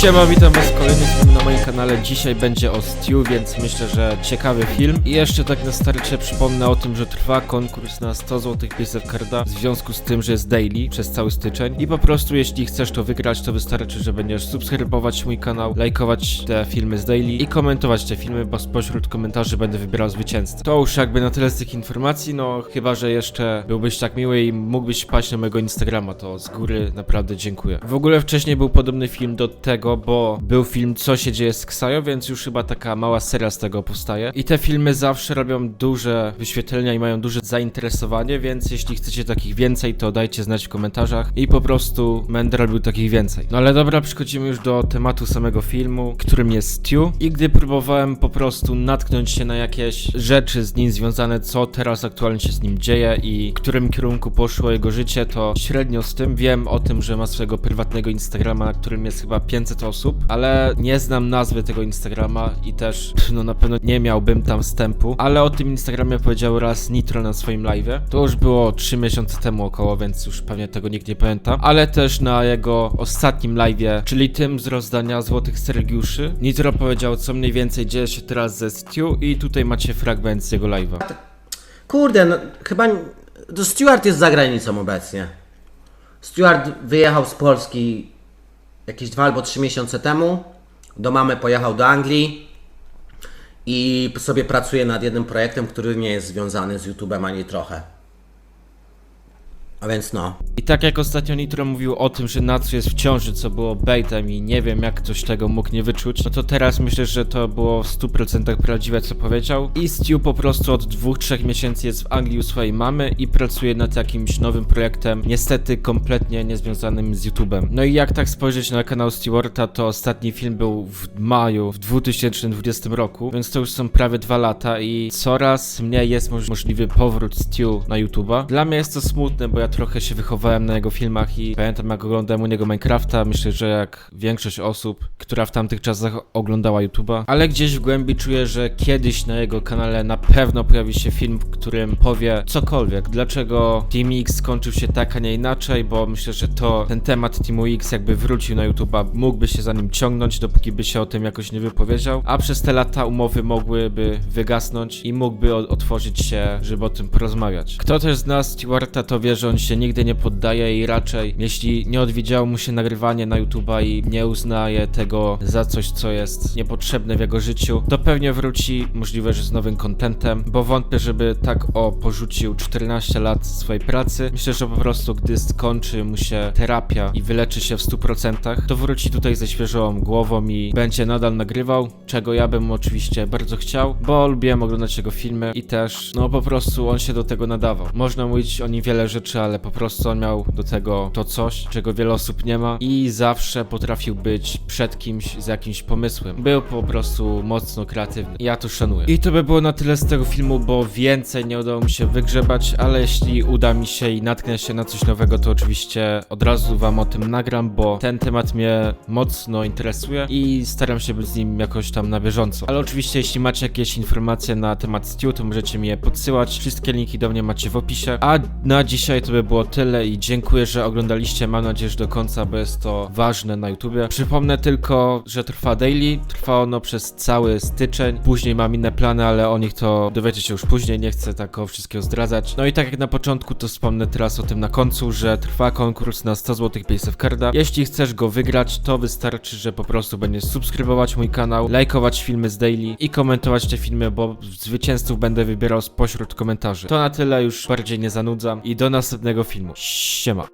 Siema, witam was w kolejnym filmie na moim kanale. Dzisiaj będzie o Stew, więc myślę, że ciekawy film. I jeszcze tak na starcie przypomnę o tym, że trwa konkurs na 100 zł Piecew Carda w związku z tym, że jest daily przez cały styczeń. I po prostu jeśli chcesz to wygrać, to wystarczy, że będziesz subskrybować mój kanał, lajkować te filmy z daily i komentować te filmy, bo spośród komentarzy będę wybierał zwycięzcę. To już jakby na tyle z tych informacji, no chyba, że jeszcze byłbyś tak miły i mógłbyś wpaść na mojego Instagrama, to z góry naprawdę dziękuję. W ogóle wcześniej był podobny film do tego, bo był film Co się dzieje z Ksajo, więc już chyba taka mała seria z tego powstaje. I te filmy zawsze robią duże wyświetlenia i mają duże zainteresowanie, więc jeśli chcecie takich więcej, to dajcie znać w komentarzach i po prostu będę robił takich więcej. No ale dobra, przechodzimy już do tematu samego filmu, którym jest Stew. I gdy próbowałem po prostu natknąć się na jakieś rzeczy z nim związane, co teraz aktualnie się z nim dzieje i w którym kierunku poszło jego życie, to średnio z tym wiem o tym, że ma swojego prywatnego Instagrama, na którym jest chyba 500 osób, ale nie znam nazwy tego Instagrama i też no na pewno nie miałbym tam wstępu, ale o tym Instagramie powiedział raz Nitro na swoim live'ie. To już było 3 miesiące temu około, więc już pewnie tego nikt nie pamięta, ale też na jego ostatnim live'ie, czyli tym z rozdania złotych Sergiuszy, Nitro powiedział co mniej więcej dzieje się teraz ze Stew i tutaj macie fragment z jego live'a. Kurde, no chyba. Stuart jest za granicą obecnie. Stuart wyjechał z Polski jakieś dwa albo trzy miesiące temu. Do mamy pojechał do Anglii i sobie pracuje nad jednym projektem, który nie jest związany z YouTube'em ani trochę. A więc no. I tak jak ostatnio Nitro mówił o tym, że Natsu jest w ciąży, co było baitem i nie wiem jak ktoś tego mógł nie wyczuć, no to teraz myślę, że to było w 100% prawdziwe co powiedział. I Stu po prostu od 2-3 miesięcy jest w Anglii u swojej mamy i pracuje nad jakimś nowym projektem, niestety kompletnie niezwiązanym z YouTube'em. No i jak tak spojrzeć na kanał Stewarta, to ostatni film był w maju w 2020 roku, więc to już są prawie dwa lata i coraz mniej jest moż- możliwy powrót Stu na YouTube'a. Dla mnie jest to smutne, bo ja trochę się wychowałem na jego filmach i pamiętam jak oglądałem u niego Minecrafta, myślę, że jak większość osób, która w tamtych czasach oglądała YouTube'a, ale gdzieś w głębi czuję, że kiedyś na jego kanale na pewno pojawi się film, w którym powie cokolwiek, dlaczego Team X skończył się tak, a nie inaczej, bo myślę, że to ten temat Teamu X jakby wrócił na YouTube'a, mógłby się za nim ciągnąć, dopóki by się o tym jakoś nie wypowiedział, a przez te lata umowy mogłyby wygasnąć i mógłby otworzyć się, żeby o tym porozmawiać. Kto też zna Stewarta, to wie, że on się nigdy nie poddaje i raczej, jeśli nie odwiedziało mu się nagrywanie na YouTube'a i nie uznaje tego za coś, co jest niepotrzebne w jego życiu, to pewnie wróci, możliwe, że z nowym contentem, bo wątpię, żeby tak o porzucił 14 lat swojej pracy. Myślę, że po prostu gdy skończy mu się terapia i wyleczy się w 100%, to wróci tutaj ze świeżą głową i będzie nadal nagrywał, czego ja bym oczywiście bardzo chciał, bo lubiłem oglądać jego filmy i też, no po prostu on się do tego nadawał. Można mówić o nim wiele rzeczy, ale po prostu on miał do tego to coś, czego wiele osób nie ma i zawsze potrafił być przed kimś z jakimś pomysłem. Był po prostu mocno kreatywny. Ja to szanuję. I to by było na tyle z tego filmu, bo więcej nie udało mi się wygrzebać, ale jeśli uda mi się i natknę się na coś nowego, to oczywiście od razu wam o tym nagram, bo ten temat mnie mocno interesuje i staram się być z nim jakoś tam na bieżąco. Ale oczywiście jeśli macie jakieś informacje na temat Stew, to możecie mi je podsyłać. Wszystkie linki do mnie macie w opisie. A na dzisiaj to by było tyle i dziękuję, że oglądaliście. Mam nadzieję, że do końca, bo jest to ważne na YouTubie. Przypomnę tylko, że trwa daily. Trwa ono przez cały styczeń. Później mam inne plany, ale o nich to dowiecie się już później. Nie chcę tak wszystkiego zdradzać. No i tak jak na początku, to wspomnę teraz o tym na końcu, że trwa konkurs na 100 zł Piece of Carda. Jeśli chcesz go wygrać, to wystarczy, że po prostu będziesz subskrybować mój kanał, lajkować filmy z daily i komentować te filmy, bo zwycięzców będę wybierał spośród komentarzy. To na tyle, już bardziej nie zanudzam i do następnego filmu. Siema.